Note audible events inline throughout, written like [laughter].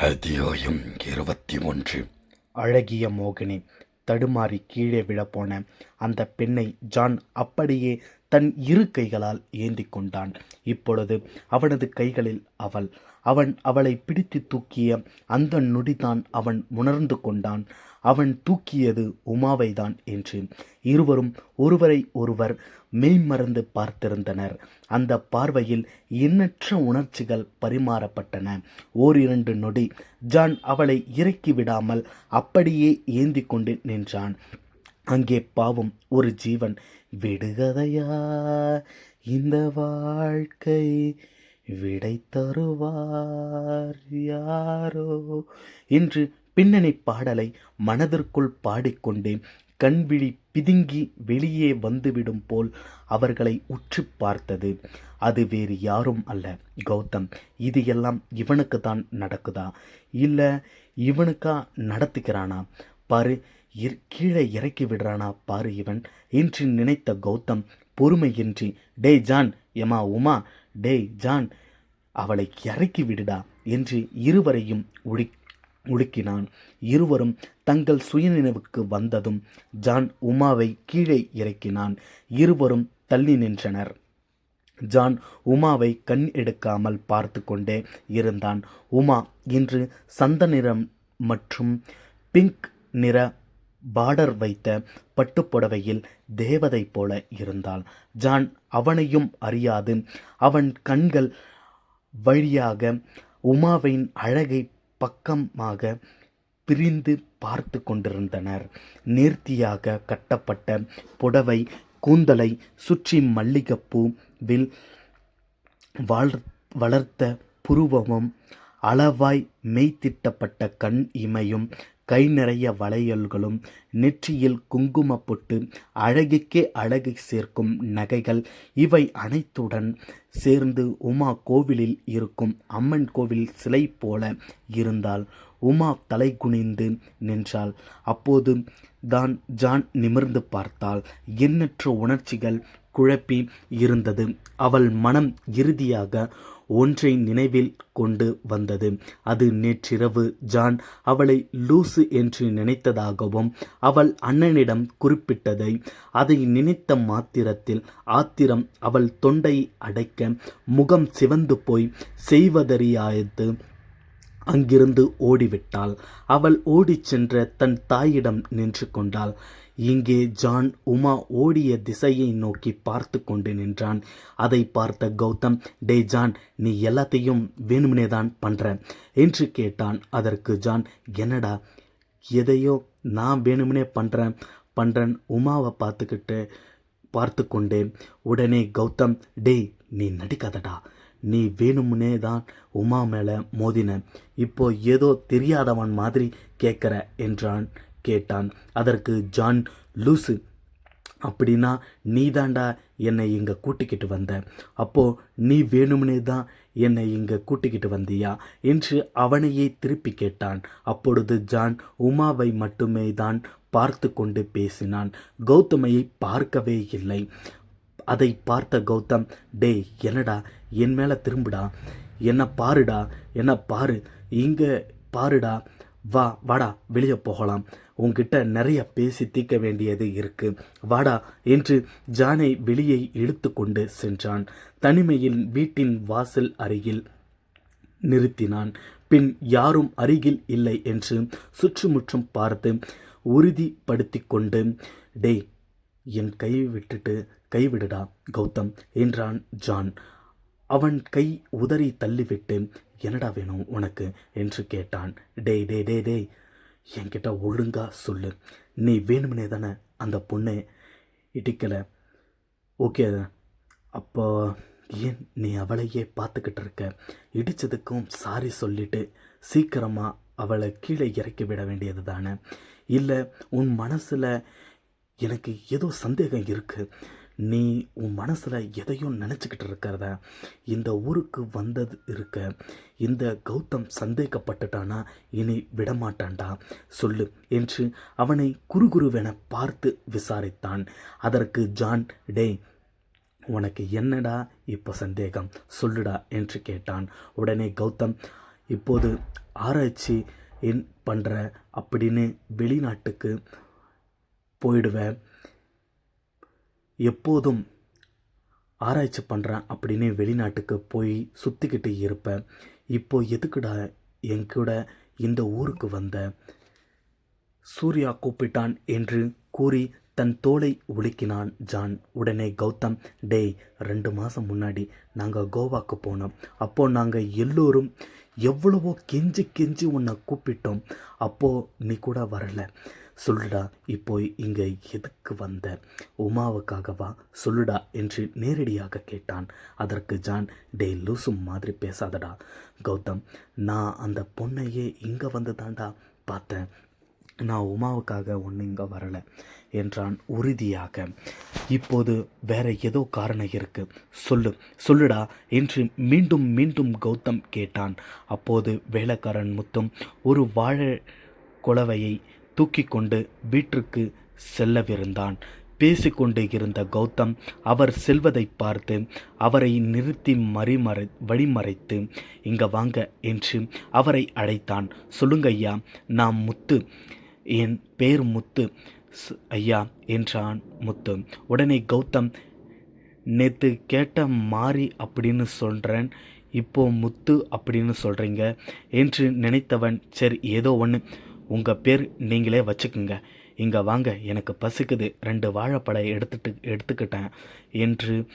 அத்தியாயம் இருபத்தி ஒன்று அழகிய மோகினி தடுமாறி கீழே விழப்போன அந்த பெண்ணை ஜான் அப்படியே தன் இரு கைகளால் ஏந்தி கொண்டான். இப்பொழுது அவனது கைகளில் அவள் அவன் அவளை பிடித்து தூக்கிய அந்த நொடிதான் அவன் உணர்ந்து கொண்டான். அவன் தூக்கியது உமாவைதான் என்று. இருவரும் ஒருவரை ஒருவர் மெய்மறந்து பார்த்திருந்தனர். அந்த பார்வையில் எண்ணற்ற உணர்ச்சிகள் பரிமாறப்பட்டன. ஓரிரண்டு நொடி ஜான் அவளை இறக்கி விடாமல் அப்படியே ஏந்தி கொண்டு நின்றான். அங்கே பாவம் ஒரு ஜீவன். விடுகதையா? இந்த வாழ்க்கை விடை தருவார் யாரோ? என்று பின்னணி பாடலை மனதிற்குள் பாடிக்கொண்டே கண்விழி பிதுங்கி வெளியே வந்துவிடும் போல் அவர்களை உற்று பார்த்தது. அது வேறு யாரும் அல்ல. கௌதம் இது எல்லாம் இவனுக்கு தான் நடக்குதா? இல்லை இவனுக்கா நடத்துகிறானா? பாரு கீழே இறக்கி விடுறானா பாரு இவன்? என்று நினைத்த கௌதம் பொறுமையின்றி டேய் ஜான் எமா உமா டேய் ஜான் அவளை இறக்கி விடுடா என்று இருவரையும் ஒழி உலுக்கினான் இருவரும் தங்கள் சுயநினைவுக்கு வந்ததும் ஜான் உமாவை கீழே இறக்கினான். இருவரும் தள்ளி நின்றனர். ஜான் உமாவை கண் எடுக்காமல் பார்த்து கொண்டே இருந்தான். உமா இன்று சந்த நிறம் மற்றும் பிங்க் நிற பார்டர் வைத்த பட்டுப்புடவையில் தேவதை போல இருந்தாள். ஜான் அவனையும் அறியாது. அவன் கண்கள் வழியாக உமாவின் அழகை பக்கமாக பிரிந்து பார்த்து கொண்டிருந்தனர். நேர்த்தியாக கட்டப்பட்ட புடவை கூந்தலை சுற்றி மல்லிகைப்பூவில் வாழ் வளர்த்த புருவமும் அளவாய் மெய்த்திட்டப்பட்ட கண் இமையும் கை நிறைய வளையல்களும் நெற்றியில் குங்குமப்பொட்டு அழகுக்கே அழகை சேர்க்கும் நகைகள் இவை அனைத்துடன் சேர்ந்து உமா கோவிலில் இருக்கும் அம்மன் கோவில் சிலை போல இருந்தால் உமா தலை குனிந்து நின்றாள். அப்போது தான் ஜான் நிமிர்ந்து பார்த்தால் எண்ணற்ற உணர்ச்சிகள் குழப்பி இருந்தது. அவள் மனம் இறுதியாக ஒன்றை நினைவில் கொண்டு வந்தது. அது நேற்றிரவு ஜான் அவளை லூசு என்று நினைத்ததாகவும் அவள் அண்ணனிடம் குறிப்பிட்டதை அதை நினைத்த மாத்திரத்தில் ஆத்திரம் அவள் தொண்டை அடைக்க முகம் சிவந்து போய் செய்வதறியாயது அங்கிருந்து ஓடிவிட்டாள். அவள் ஓடிச் சென்ற தன் தாயிடம் நின்று கொண்டாள். இங்கே ஜான் உமா ஓடிய திசையை நோக்கி பார்த்து கொண்டு நின்றான். அதை பார்த்த கௌதம் டே ஜான் நீ எல்லாத்தையும் வேணும்னே தான் பண்ற என்று கேட்டான். அதற்கு ஜான் என்னடா எதையோ நான் வேணும்னே பண்ணுறேன் பண்ணுறேன் உமாவை பார்த்துக்கிட்டு பார்த்து உடனே கௌதம் டேய் நீ நடிக்காதடா நீ வேணும்னே தான் உமா மேலே மோதின இப்போ ஏதோ தெரியாதவன் மாதிரி கேட்குற என்றான். கேட்டான். அதற்கு ஜான் லூசு அப்படின்னா நீ தாண்டா என்னை இங்கே கூட்டிக்கிட்டு வந்த? அப்போ நீ வேணும்னே தான் என்னை இங்கே கூட்டிக்கிட்டு வந்தியா? என்று அவனையே திருப்பி கேட்டான். அப்பொழுது ஜான் உமாவை மட்டுமே தான் பார்த்து கொண்டு பேசினான். கௌதமையை பார்க்கவே இல்லை. அதை பார்த்த கௌதம் டேய் என்னடா என் மேலே திரும்புடா. என்ன பாருடா என்ன பாரு. இங்கே பாருடா. வா வாடா வெளியே போகலாம். உங்ககிட்ட நிறைய பேசி தீர்க்க வேண்டியது இருக்கு. வாடா என்று ஜானை வெளியே இழுத்து கொண்டு சென்றான். தனிமையில் வீட்டின் வாசல் அருகில் நிறுத்தினான். பின் யாரும் அருகில் இல்லை என்று சுற்றுமுற்றும் பார்த்து உறுதிப்படுத்தி கொண்டு டேய் என் கை விட்டுட்டு கைவிடுடா கௌதம் என்றான் ஜான். அவன் கை உதறி தள்ளிவிட்டு என்னடா வேணும் உனக்கு? என்று கேட்டான். டேய் டே டே டேய் என்கிட்ட ஒழுங்காக சொல்லு. நீ வேணும்னே தானே அந்த பொண்ணை இடிக்கலை. ஓகே அப்போ ஏன் நீ அவளையே பார்த்துக்கிட்டு இருக்க? இடித்ததுக்கும் சாரி சொல்லிட்டு சீக்கிரமாக அவளை கீழே இறக்கி விட வேண்டியது தானே? இல்லை உன் மனசில் எனக்கு ஏதோ சந்தேகம் இருக்குது நீ உன் மனசில் எதையும் நினச்சிக்கிட்டு இருக்கிறத இந்த ஊருக்கு வந்தது இருக்க. இந்த கௌதம் சந்தேகப்பட்டுட்டானா? இனி விடமாட்டான்டா. சொல்லு என்று அவனை குறுகுருவென பார்த்து விசாரித்தான். அதற்கு ஜான் டே உனக்கு என்னடா இப்போ சந்தேகம்? சொல்லுடா என்று கேட்டான். உடனே கௌதம் இப்போது ஆராய்ச்சி என் பண்ணுற அப்படின்னு வெளிநாட்டுக்கு போயிடுவேன். எப்போதும் ஆராய்ச்சி பண்ணுறேன் அப்படின்னு வெளிநாட்டுக்கு போய் சுற்றிக்கிட்டு இருப்பேன். இப்போ எதுக்குடா என் கூட இந்த ஊருக்கு வந்த? சூர்யா கூப்பிட்டான் என்று கூறி தன் தோலை உலுக்கினான் ஜான். உடனே கௌதம் டேய் ரெண்டு மாதம் முன்னாடி நாங்கள் கோவாக்கு போனோம். அப்போது நாங்கள் எல்லோரும் எவ்வளவோ கெஞ்சி கெஞ்சி உன்னை கூப்பிட்டோம். அப்போது நீ கூட வரலை. சொல்லுடா இப்போ இங்கே எதுக்கு வந்த? உமாவுக்காகவா? சொல்லுடா என்று நேரடியாக கேட்டான். அதற்கு ஜான் டே லூசும் மாதிரி பேசாதடா. கௌதம் நான் அந்த பொண்ணையே இங்கே வந்து தாண்டா பார்த்தேன். நான் உமாவுக்காக ஒன்று இங்கே வரலை என்றான் உறுதியாக. இப்போது வேற ஏதோ காரணம் இருக்கு. சொல்லு சொல்லுடா என்று மீண்டும் மீண்டும் கௌதம் கேட்டான். அப்போது வேலைக்காரன் முத்தும் ஒரு வாழை குலவையை தூக்கி கொண்டு வீட்டிற்கு செல்லவிருந்தான். பேசிக்கொண்டு இருந்த கௌதம் அவர் செல்வதை பார்த்து அவரை நிறுத்தி மறிமறை வழிமறைத்து இங்க வாங்க என்று அவரை அழைத்தான். சொல்லுங்க ஐயா நான் முத்து என் பேர் முத்து ஐயா என்றான் முத்து. உடனே கௌதம் நேற்று கேட்ட மாறி அப்படின்னு சொல்கிறேன் இப்போ முத்து அப்படின்னு சொல்கிறீங்க என்று நினைத்தவன் சரி ஏதோ ஒன்று உங்கள் பேர் நீங்களே வச்சுக்குங்க. இங்கே வாங்க எனக்கு பசிக்குது. ரெண்டு வாழைப்பழம் எடுத்துட்டு எடுத்துக்கிட்டேன் என்று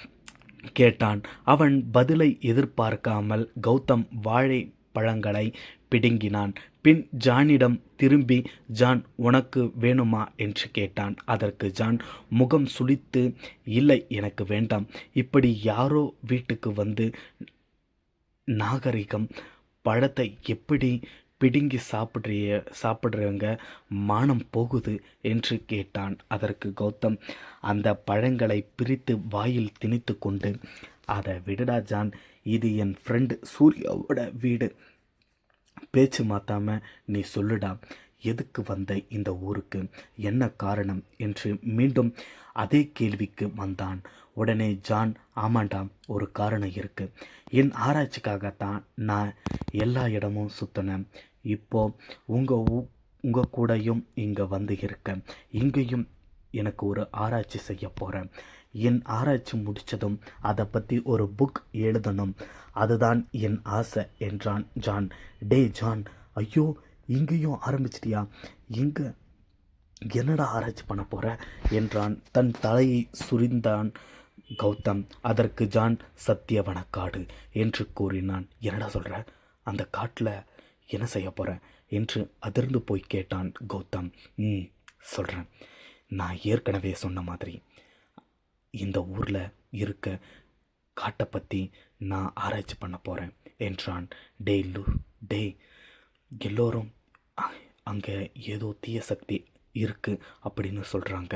கேட்டான். அவன் பதிலை எதிர்பார்க்காமல் கௌதம் வாழைப்பழங்களை பிடுங்கினான். பின் ஜானிடம் திரும்பி ஜான் உனக்கு வேணுமா? என்று கேட்டான். அதற்கு ஜான் முகம் சுளித்து இல்லை எனக்கு வேண்டாம். இப்படி யாரோ வீட்டுக்கு வந்து நாகரிகம் பழத்தை எப்படி பிடுங்கி சாப்பிட்றிய சாப்பிட்றவங்க மானம் போகுது என்று கேட்டான். அதற்கு கௌதம் அந்த பழங்களை பிரித்து வாயில் திணித்து கொண்டு அதை விடடா ஜான் இது என் ஃப்ரெண்டு சூர்யாவோட வீடு. பேச்சு மாத்தாம நீ சொல்லுடா எதுக்கு வந்த இந்த ஊருக்கு? என்ன காரணம்? என்று மீண்டும் அதே கேள்விக்கு வந்தான். உடனே ஜான் ஆமாண்டாம் ஒரு காரணம் இருக்கு. என் ஆராய்ச்சிக்காகத்தான் நான் எல்லா இடமும் சுற்றினேன் இப்போ உங்கள் உங்கள் கூடயும் இங்கே வந்து இருக்கேன். இங்கேயும் எனக்கு ஒரு ஆராய்ச்சி செய்ய போகிறேன் என் ஆராய்ச்சி முடித்ததும் அதை பற்றி ஒரு புக் எழுதணும். அதுதான் என் ஆசை என்றான் ஜான். டே ஜான் ஐயோ இங்கேயும் ஆரம்பிச்சிட்டியா? இங்கே என்னடா ஆராய்ச்சி பண்ண போகிற என்றான். தன் தலையை சுரிந்தான் கௌதம். அதற்கு ஜான் சத்தியவனக்காடு என்று கூறினான். என்னடா சொல்கிற அந்த காட்டில் என்ன செய்ய போகிறேன் என்று அதிர்ந்து போய் கேட்டான் கௌதம். ம் சொல்கிறேன் நான் ஏற்கனவே சொன்ன மாதிரி இந்த ஊரில் இருக்க காட்டை பற்றி நான் ஆராய்ச்சி பண்ண போகிறேன் என்றான். டேய் லு டேய் எல்லோரும் அங்கே ஏதோ தீய சக்தி இருக்குது அப்படின்னு சொல்கிறாங்க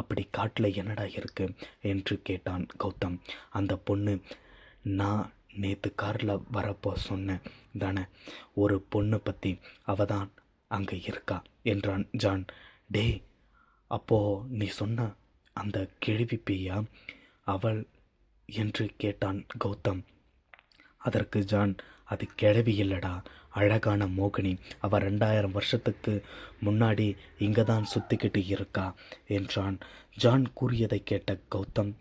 அப்படி காட்டில் என்னடா இருக்குது என்று கேட்டான் கௌதம். அந்த பொண்ணு நான் நேற்று காரில் வரப்போ சொன்னேன் தானே ஒரு பொண்ணு பற்றி அவ தான் அங்கே இருக்கா என்றான் ஜான். டேய் அப்போது நீ சொன்ன அந்த கேள்வி பேயா? அவள் என்று கேட்டான் கௌதம். அதற்கு ஜான் அது கிழவி இல்லடா அழகான மோகினி அவ ரெண்டாயிரம் வருஷத்துக்கு முன்னாடி இங்கே தான் சுற்றிக்கிட்டு இருக்கா என்றான். ஜான் கூறியதை கேட்ட கௌதம்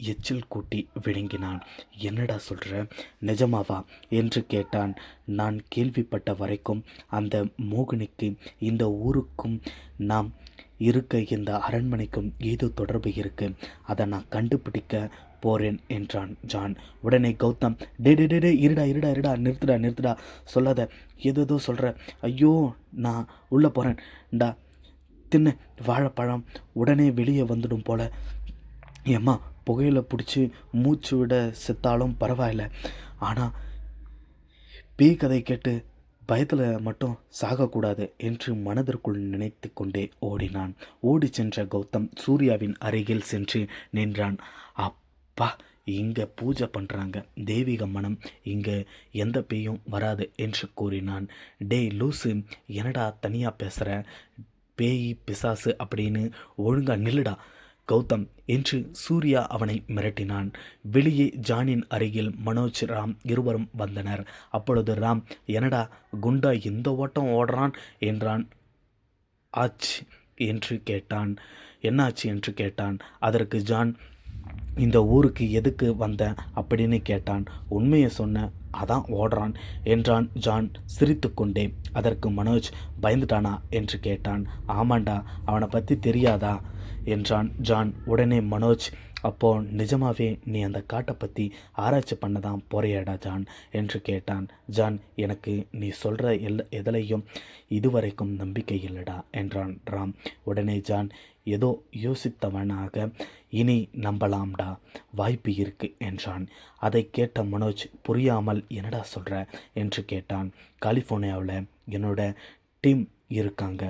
எச்சில் கூட்டி விழுங்கினான். என்னடா சொல்கிற நிஜமாவா? என்று கேட்டான். நான் கேள்விப்பட்ட வரைக்கும் அந்த மோகினிக்கு இந்த ஊருக்கும் நாம் இருக்க இந்த அரண்மனைக்கும் ஏதோ தொடர்பு இருக்கு. அதை நான் கண்டுபிடிக்க போறேன் என்றான் ஜான். உடனே கௌதம் டே டே டே டே இருடா இருடா இருடா நிறுத்துடா நிறுத்துடா சொல்லாத. ஏதோ சொல்கிற ஐயோ நான் உள்ளே போகிறேன் டா தின்னு வாழைப்பழம் உடனே வெளியே வந்துடும் போல. ஏம்மா புகையில பிடிச்சி மூச்சு விட செத்தாலும் பரவாயில்ல. ஆனால் பேய் கதை கேட்டு பயத்தில் மட்டும் சாகக்கூடாது என்று மனதிற்குள் நினைத்து கொண்டே ஓடினான். ஓடி சென்ற கௌதம் சூர்யாவின் அருகில் சென்று நின்றான். அப்பா இங்கே பூஜை பண்ணுறாங்க தெய்வீக மனம் இங்கே எந்த பேயும் வராது என்று கூறினான். டேய் லூசு என்னடா தனியாக பேசுகிற பேய் பிசாசு அப்படின்னு ஒழுங்காக நில்லுடா. கௌதம் என்று சூர்யா அவனை மிரட்டினான். வெளியே ஜானின் அருகில் மனோஜ் ராம் இருவரும் வந்தனர். அப்பொழுது ராம் என்னடா குண்டா இந்த ஓட்டம் ஓடுறான்? என்றான். ஆச்சு என்று கேட்டான். என்னாச்சு? என்று கேட்டான். அதற்கு ஜான் இந்த ஊருக்கு எதுக்கு வந்த? அப்படின்னு கேட்டான். உண்மையை சொன்ன அதான் ஓடுறான் என்றான் ஜான் சிரித்துக்கொண்டே. அதற்கு மனோஜ் பயந்துட்டானா? என்று கேட்டான். ஆமாண்டா அவனை பற்றி தெரியாதா? என்றான் ஜான். உடனே மனோஜ் அப்போ நிஜமாவே நீ அந்த காட்டை பற்றி ஆராய்ச்சி பண்ண தான் போறையாடா ஜான்? என்று கேட்டான். ஜான் எனக்கு நீ சொல்கிற எல் எதலையும் இதுவரைக்கும் நம்பிக்கை இல்லைடா என்றான் ராம். உடனே ஜான் ஏதோ யோசித்தவனாக இனி நம்பலாம்டா வாய்ப்பு இருக்கு என்றான். அதை கேட்ட மனோஜ் புரியாமல் என்னடா சொல்கிற என்று கேட்டான். கலிஃபோர்னியாவில் என்னோட டீம் இருக்காங்க.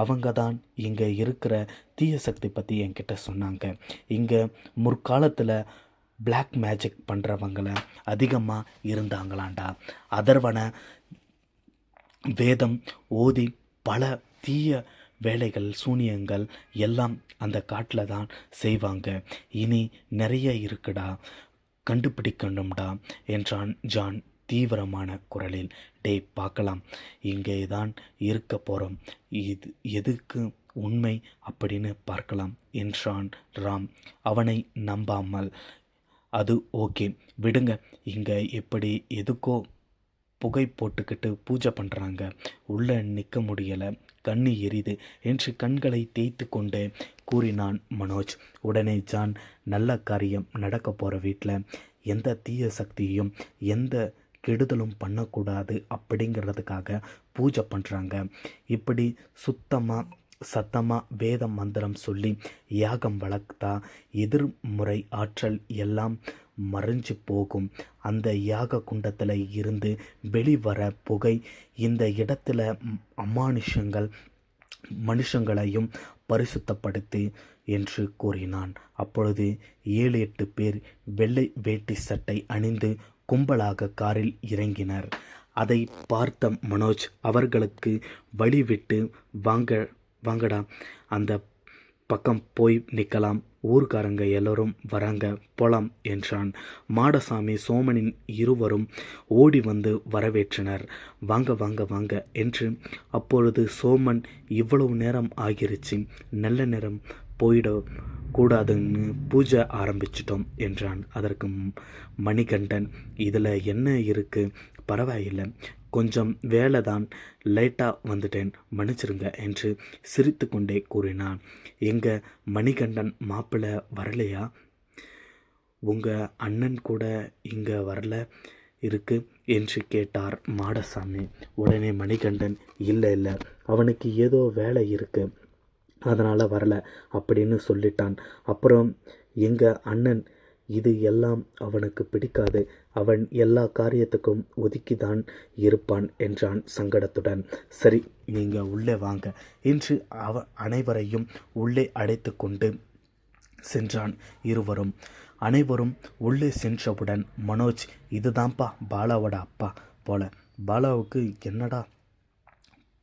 அவங்க தான் இங்கே இருக்கிற தீய சக்தி பற்றி என்கிட்ட சொன்னாங்க. இங்கே முற்காலத்தில் பிளாக் மேஜிக் பண்ணுறவங்கள அதிகமாக இருந்தாங்களாண்டா. அதர்வன வேதம் ஓதி பல தீய வேலைகள் சூனியங்கள் எல்லாம் அந்த காட்டில் தான் செய்வாங்க. இனி நிறைய இருக்குடா. கண்டுபிடிக்கணும்டா என்றான் ஜான் தீவிரமான குரலில். டேய் பார்க்கலாம். இங்கே தான் இருக்க போகிறோம் இது எதுக்கு உண்மை அப்படின்னு பார்க்கலாம் என்றான் ராம். அவனை நம்பாமல். அது ஓகே. விடுங்க. இங்கே எப்படி எதுக்கோ புகை போட்டுக்கிட்டு பூஜை பண்ணுறாங்க உள்ளே நிற்க முடியலை. கண்ணு எரியுது என்று கண்களை தேய்த்து கொண்டு கூறினான் மனோஜ். உடனே ஜான் நல்ல காரியம் நடக்க போகிற வீட்டில் எந்த தீய சக்தியும் எந்த கெடுதலும் பண்ணக்கூடாது அப்படிங்கிறதுக்காக பூஜை பண்ணுறாங்க இப்படி சுத்தமாக சத்தமாக வேத மந்திரம் சொல்லி யாகம் வளர்த்தா எதிர்முறை ஆற்றல் எல்லாம் மறைஞ்சு போகும். அந்த யாக குண்டத்தில் இருந்து வெளிவர புகை. இந்த இடத்துல அமானுஷங்கள் மனுஷங்களையும் பரிசுத்தப்படுத்தி என்று கூறினான். அப்பொழுது ஏழு எட்டு பேர் வெள்ளை வேட்டி சட்டை அணிந்து கும்பலாக காரில் இறங்கினர். அதை பார்த்த மனோஜ் அவர்களுக்கு வழிவிட்டு வாங்க வாங்கடா அந்த பக்கம் போய் நிற்கலாம். ஊர்க்காரங்க எல்லோரும் வராங்க போலாம் என்றான். மாடசாமி சோமனின் இருவரும் ஓடி வந்து வரவேற்றனர். வாங்க வாங்க வாங்க என்று. அப்பொழுது சோமன் இவ்வளவு நேரம் ஆகிருச்சு நல்ல நேரம் போயிட கூடாதுன்னு பூஜை ஆரம்பிச்சிட்டோம் என்றான். அதற்கு மணிகண்டன் இதில் என்ன இருக்குது பரவாயில்லை கொஞ்சம் வேலை தான் லேட்டாக வந்துட்டேன் மன்னிச்சிருங்க என்று சிரித்துக்கொண்டே கூறினான். எங்கள் மணிகண்டன் மாப்பிள்ளை வரலையா? உங்கள் அண்ணன் கூட இங்கே வரல இருக்கு என்று கேட்டார் மாடசாமி. உடனே மணிகண்டன் இல்லை இல்லை அவனுக்கு ஏதோ வேலை இருக்குது அதனால் வரல அப்படின்னு சொல்லிட்டான். அப்புறம் எங்கள் அண்ணன் இது எல்லாம் அவனுக்கு பிடிக்காது அவன் எல்லா காரியத்துக்கும் ஒதுக்கிதான் இருப்பான் என்றான் சங்கடத்துடன். சரி நீங்கள் உள்ளே வாங்க. என்று அவ அனைவரையும் உள்ளே அடைத்து கொண்டு சென்றான் இருவரும். அனைவரும் உள்ளே சென்றவுடன் மனோஜ் இதுதான்ப்பா பாலாவோட அப்பா போல. பாலாவுக்கு என்னடா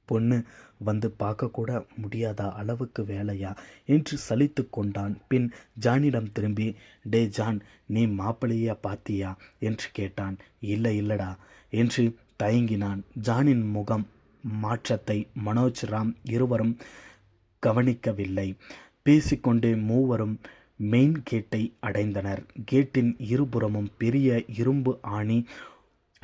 பொண்ணு வந்து பார்க்கக்கூட முடியாத அளவுக்கு வேலையா? என்று சலித்து கொண்டான். பின் ஜானிடம் திரும்பி டே ஜான் நீ மாப்பிள்ளைய பாத்தியா? என்று கேட்டான். இல்லை இல்லடா என்று தயங்கினான். ஜானின் முகம் மாற்றத்தை மனோஜ் ராம் இருவரும் கவனிக்கவில்லை. பேசிக்கொண்டே மூவரும் மெயின் கேட்டை அடைந்தனர். கேட்டின் இருபுறமும் பெரிய இரும்பு ஆணி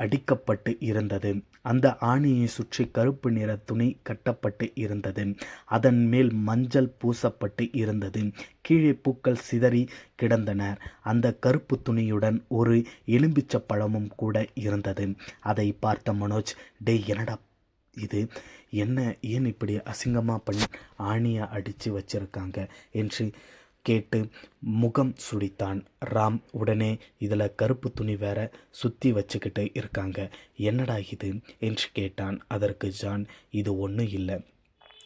அடிக்கப்பட்டு இருந்தது. அந்த ஆணியை சுற்றி கருப்பு நிற துணி கட்டப்பட்டு இருந்தது. அதன் மேல் மஞ்சள் பூசப்பட்டு இருந்தது. கீழே பூக்கள் சிதறி கிடந்தன. அந்த கருப்பு துணியுடன் ஒரு எலும்பிச்ச பழமும் கூட இருந்தது. அதை பார்த்த மனோஜ் டே என்னடா இது? என்ன ஏன் இப்படி அசிங்கமாக பண்ணி ஆணியை அடித்து வச்சிருக்காங்க? என்று கேட்டு முகம் சுடித்தான். ராம் உடனே இதில் கருப்பு துணி வேற சுற்றி வச்சுக்கிட்டு இருக்காங்க. என்னடா இது? என்று கேட்டான். அதற்கு ஜான் இது ஒன்றும் இல்லை.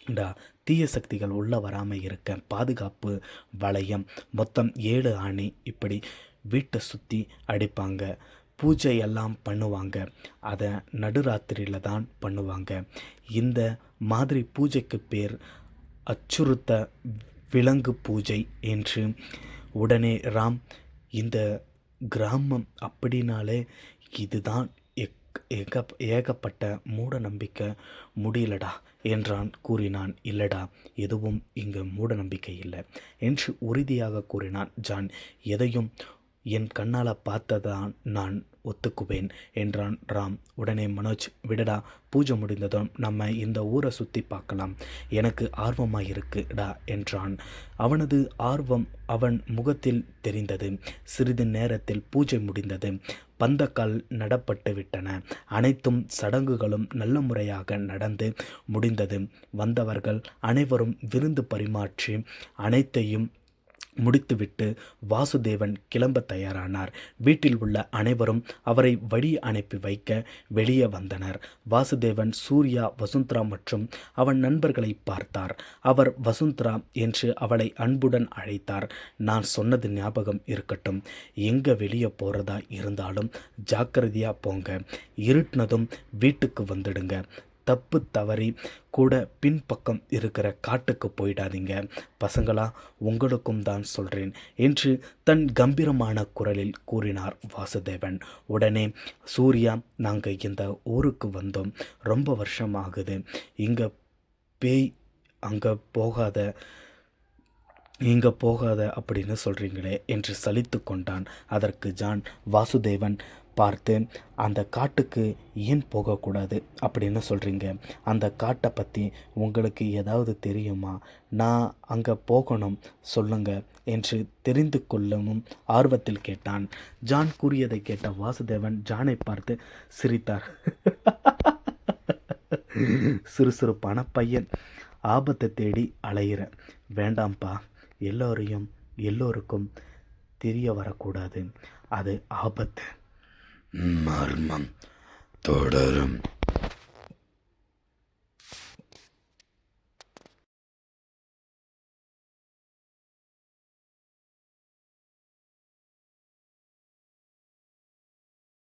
டா தீய சக்திகள் உள்ளே வராமல் இருக்க. பாதுகாப்பு வளையம். மொத்தம் ஏழு ஆணி இப்படி வீட்டை சுற்றி அடிப்பாங்க. பூஜை எல்லாம் பண்ணுவாங்க. அதை நடுராத்திரியில் தான் பண்ணுவாங்க. இந்த மாதிரி பூஜைக்கு பேர் அச்சுறுத்த விலங்கு பூஜை என்று உடனே ராம் இந்த கிராமம் அப்படின்னாலே இதுதான் எக் ஏக ஏகப்பட்ட மூட நம்பிக்கை முடியலடா என்றான். கூறினான் இல்லடா எதுவும் இங்கு மூட நம்பிக்கை இல்லை என்று உறுதியாக கூறினான் ஜான். எதையும் என் கண்ணால் பார்த்ததான் நான் ஒத்துக்குவேன் என்றான் ராம். உடனே மனோஜ் விடடா பூஜை முடிந்ததும் நம்ம இந்த ஊரை சுற்றி பார்க்கலாம். எனக்கு ஆர்வமாக இருக்குடா என்றான். அவனது ஆர்வம் அவன் முகத்தில் தெரிந்தது. சிறிது நேரத்தில் பூஜை முடிந்தது. பந்தக்கால் நடப்பட்டு விட்டன. அனைத்தும் சடங்குகளும் நல்ல முறையாக நடந்து முடிந்தது. வந்தவர்கள் அனைவரும் விருந்து பரிமாற்றி அனைத்தையும் முடித்துவிட்டு வாசுதேவன் கிளம்ப தயாரானார். வீட்டில் உள்ள அனைவரும் அவரை வழி அனுப்பி வைக்க வெளியே வந்தனர். வாசுதேவன் சூர்யா வசுந்தரா மற்றும் அவன் நண்பர்களை பார்த்தார். அவர் வசுந்தரா என்று அவளை அன்புடன் அழைத்தார். நான் சொன்னது ஞாபகம் இருக்கட்டும். எங்கே வெளியே போகிறதா இருந்தாலும் ஜாக்கிரதையா போங்க. இருட்டினதும் வீட்டுக்கு வந்துடுங்க. தப்பு தவறி கூட பின்பக்கம் இருக்கிற காட்டுக்கு போயிடாதீங்க. பசங்களா உங்களுக்கும் தான் சொல்கிறேன் என்று தன் கம்பீரமான குரலில் கூறினார் வாசுதேவன். உடனே சூர்யா நாங்கள் இந்த ஊருக்கு வந்தோம். ரொம்ப வருஷம் ஆகுது இங்கே பேய் அங்கே போகாத இங்கே போகாத அப்படின்னு சொல்கிறீங்களே என்று சலித்து கொண்டான். அதற்கு ஜான் வாசுதேவன் பார்த்து அந்த காட்டுக்கு ஏன் போகக்கூடாது? அப்படின்னு சொல்கிறீங்க அந்த காட்டை பற்றி உங்களுக்கு ஏதாவது தெரியுமா? நான் அங்கே போகணும் சொல்லுங்க என்று தெரிந்து கொள்ளவும் ஆர்வத்தில் கேட்டான். ஜான் கூறியதை கேட்ட வாசுதேவன் ஜானை பார்த்து சிரித்தார். [laughs] சுறுசுறுப்பான பையன். ஆபத்தை தேடி அலையிற. வேண்டாம்ப்பா எல்லோரையும் எல்லோருக்கும் தெரிய வரக்கூடாது. அது ஆபத்து. மர்மம் தொடரும்.